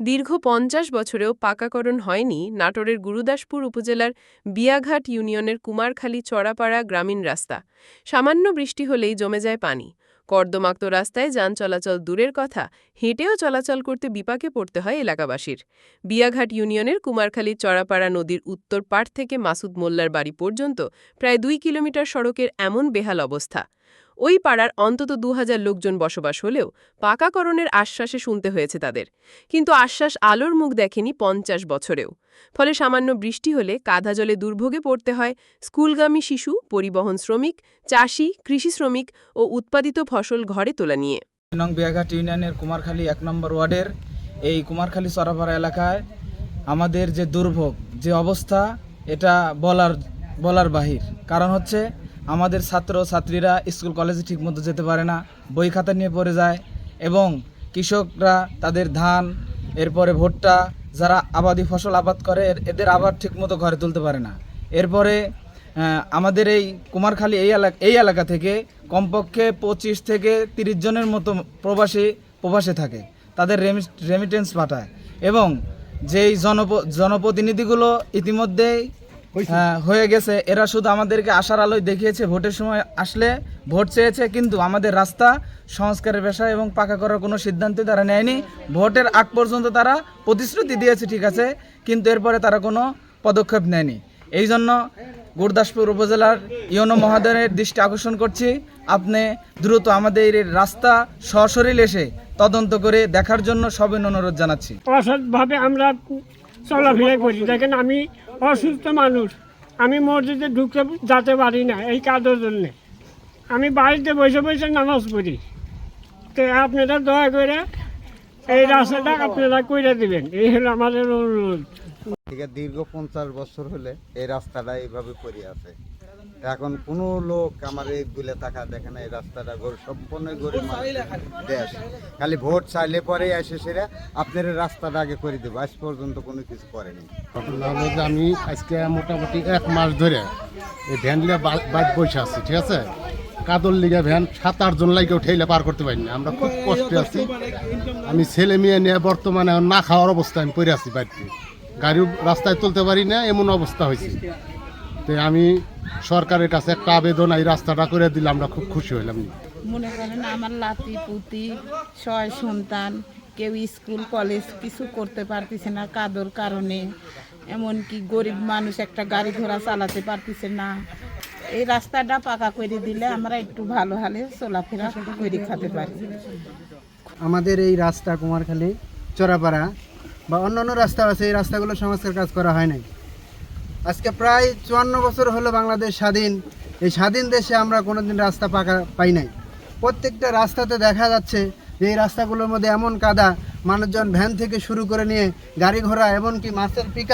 দীর্ঘ পঞ্চাশ বছরেও পাকাকরণ হয়নি নাটোরের গুরুদাসপুর উপজেলার বিয়াঘাট ইউনিয়নের কুমারখালী চড়াপাড়া গ্রামীণ রাস্তা। সামান্য বৃষ্টি হলেই জমে যায় পানি। কর্দমাক্ত রাস্তায় যান চলাচল দূরের কথা, হেঁটেও চলাচল করতে বিপাকে পড়তে হয় এলাকাবাসীর। বিয়াঘাট ইউনিয়নের কুমারখালী চড়াপাড়া নদীর উত্তর পাড় থেকে মাসুদ মোল্লার বাড়ি পর্যন্ত প্রায় দুই কিলোমিটার সড়কের এমন বেহাল অবস্থা। ওই পাড়ার অন্তত দু হাজার লোকজন বসবাস হলেও পাকাকরণের আশ্বাসে শুনতে হয়েছে তাদের। কিন্তু আশ্বাস আলোর মুখ দেখেনি পঞ্চাশ বছরেও। ফলে সামান্য বৃষ্টি হলে কাঁধা জলে দুর্ভোগে পড়তে হয় স্কুলগামী শিশু, পরিবহন শ্রমিক, চাষি, কৃষি শ্রমিক ও উৎপাদিত ফসল ঘরে তোলা নিয়ে। নং বিয়াঘাট ইউনিয়নের কুমারখালী এক নম্বর ওয়ার্ডের এই কুমারখালী সরাপাড়া এলাকায় আমাদের যে দুর্ভোগ, যে অবস্থা, এটা বলার বলার বাহির। কারণ হচ্ছে আমাদের ছাত্র ছাত্রীরা স্কুল, কলেজে ঠিকমতো যেতে পারে না, বই খাতা নিয়ে পড়ে যায় এবং কৃষকরা তাদের ধান, এরপরে ভুট্টা, যারা আবাদি ফসল আবাদ করে এদের আবাদ ঠিকমতো ঘরে তুলতে পারে না। এরপরে আমাদের এই কুমারখালী এই এলাকা এই এলাকা থেকে কমপক্ষে পঁচিশ থেকে তিরিশ জনের মতো প্রবাসী প্রবাসে থাকে, তাদের রেমি রেমিটেন্স পাঠায় এবং যেই জনপ, জনপ্রতিনিধিগুলো ইতিমধ্যেই হয়ে গেছে। এরা শুধু আমাদেরকে আশার আলোয় দেখিয়েছে ভোটের সময় আসলে ভোট চেয়েছে কিন্তু আমাদের রাস্তা সংস্কারের পেশা এবং পাকা করার কোনো সিদ্ধান্ত তারা নেয়নি। ভোটের আগ পর্যন্ত তারা প্রতিশ্রুতি দিয়েছে ঠিক আছে কিন্তু এরপরে তারা কোনো পদক্ষেপ নেয়নি। এই জন্য গুরদাসপুর উপজেলার ইয়নো মহাদয়ের দৃষ্টি আকর্ষণ করছি। আপনি দ্রুত আমাদের রাস্তা সশরীর এসে তদন্ত করে দেখার জন্য সবেন অনুরোধ জানাচ্ছি। অসৎভাবে আমরা চলাফেরা করি, দেখেন আমি অসুস্থ মানুষ, আমি মসজিদে ঢুকতে যেতে পারি না, এই কাজের জন্যে। আমি বাড়িতে বসে বসে নামাজ পড়ি। তো আপনারা দয়া করে এই রাস্তাটা আপনারা করে দেবেন, এই হলো আমাদের অনুরোধ। দীর্ঘ পঞ্চাশ বছর হলে এই রাস্তাটা এইভাবে পড়ে আছে। এখন কোনো লোক আমার এই গুলে টাকা দেখে না, এই রাস্তাটা গরিব সম্পূর্ণ গরিব দেশ। খালি ভোট চাইলে পরে এসে সেরা আপনার রাস্তাটা আগে করে দেবো। আজ পর্যন্ত কোনো কিছু করেনি। আমি আজকে মোটামুটি এক মাস ধরে এই ভ্যান লিয়ে বাইক বসে আছি, ঠিক আছে? কাদর লিগে ভ্যান সাত আটজন লাইকেও ঠেলে পার করতে পারিনি আমরা খুব কষ্টে আছি। আমি ছেলে মেয়ে নিয়ে বর্তমানে না খাওয়ার অবস্থা আমি পড়ে আছি বাড়িতে। গাড়ি রাস্তায় তুলতে পারি না, এমন অবস্থা হয়েছে। তো আমি সরকারের কাছে একটা আবেদন এই রাস্তাটা করে দিলে আমরা খুব খুশি হইলাম। মনে করেন আমার লাতি পুতি ছয় সন্তান কেউ স্কুল কলেজ কিছু করতে পারতেছে না কাদর কারণে। এমনকি গরিব মানুষ একটা গাড়ি ঘোড়া চালাতে পারতেছে না। এই রাস্তাটা পাকা করে দিলে আমরা একটু ভালো হালে চলাফেরা করে খেতে পারি। আমাদের এই রাস্তা কুমারখালী চোরাপাড়া বা অন্যান্য রাস্তা আছে এই রাস্তাগুলো সংস্কার কাজ করা হয় নাই। আজকে প্রায় চুয়ান্ন বছর হলো বাংলাদেশ স্বাধীন। এই স্বাধীন দেশে আমরা কোনোদিন রাস্তা পাকা পাই নাই। প্রত্যেকটা রাস্তাতে দেখা যাচ্ছে যে এই রাস্তাগুলোর মধ্যে এমন কাদা, মানুষজন ভ্যান থেকে শুরু করে নিয়ে গাড়ি ঘোড়া, এমনকি মাছের পিক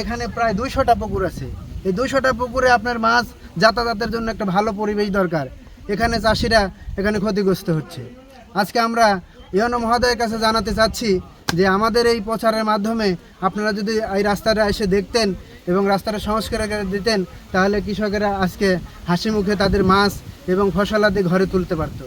এখানে প্রায় দুইশোটা পুকুর আছে। এই দুইশোটা পুকুরে আপনার মাছ যাতায়াতের জন্য একটা ভালো পরিবেশ দরকার। এখানে চাষিরা এখানে ক্ষতিগ্রস্ত হচ্ছে। আজকে আমরা ইয়নো মহোদয়ের কাছে জানাতে চাচ্ছি যে আমাদের এই প্রচারের মাধ্যমে আপনারা যদি এই রাস্তাটা এসে দেখতেন এবং রাস্তাটা সংস্কার করে দিতেন, তাহলে কৃষকেরা আজকে হাসি মুখে তাদের মাছ এবং ফসলাদি ঘরে তুলতে পারতো।